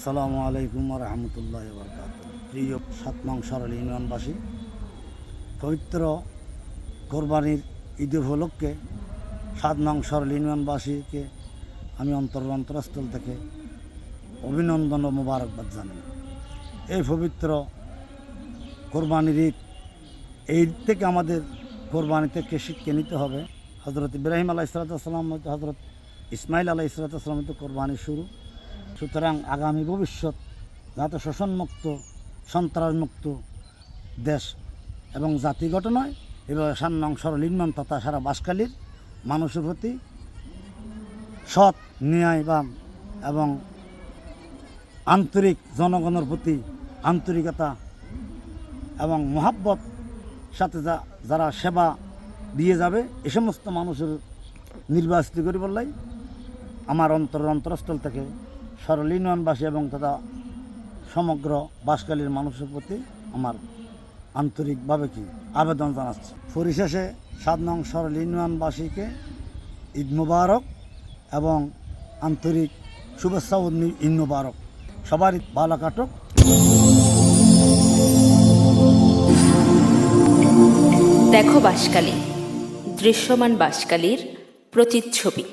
আসসালামু আলাইকুম রহমতুল্লাহ বরকাত প্রিয় সাত নং ইউনিয়নবাসী পবিত্র কোরবানির ঈদ উপলক্ষে সাত নং ইউনিয়নবাসীকে আমি অন্তর অন্তরস্থল থেকে অভিনন্দন ও মোবারকবাদ জানাই। এই পবিত্র কোরবানির ঈদ, এই ঈদ থেকে আমাদের কোরবানি থেকে শিক্ষা নিতে হবে? হজরত ইব্রাহিম আলাহ ইসরাতাম হজরত ইসমাইল আলাহ ইসরাতাম তো কোরবানি শুরু। সুতরাং আগামী ভবিষ্যৎ যাতে শোষণমুক্ত, সন্ত্রাসমুক্ত দেশ এবং জাতি গঠনায় এভাবে সান্নং সরল ইনমান তথা সারা বাসকালীর মানুষের প্রতি সৎ ন্যায় বা এবং আন্তরিক জনগণের প্রতি আন্তরিকতা এবং মহাব্বত সাথে যা, যারা সেবা দিয়ে যাবে, এ সমস্ত মানুষের নির্বাচিত করি বললাই আমার অন্তর অন্তরস্থল থেকে সরল ইউনিয়নবাসী এবং তথা সমগ্র বাসকালীর মানুষের প্রতি আমার আন্তরিকভাবে কি আবেদন জানাচ্ছি। পরিশেষে সাত নং সরল ইউনিয়নবাসীকে ঈদ মুবারক এবং আন্তরিক শুভেচ্ছা ও ঈদ মুবারক। সবারই ভালো কাটক। দেখো বাসকালী, দৃশ্যমান বাসকালীর প্রতিচ্ছবি।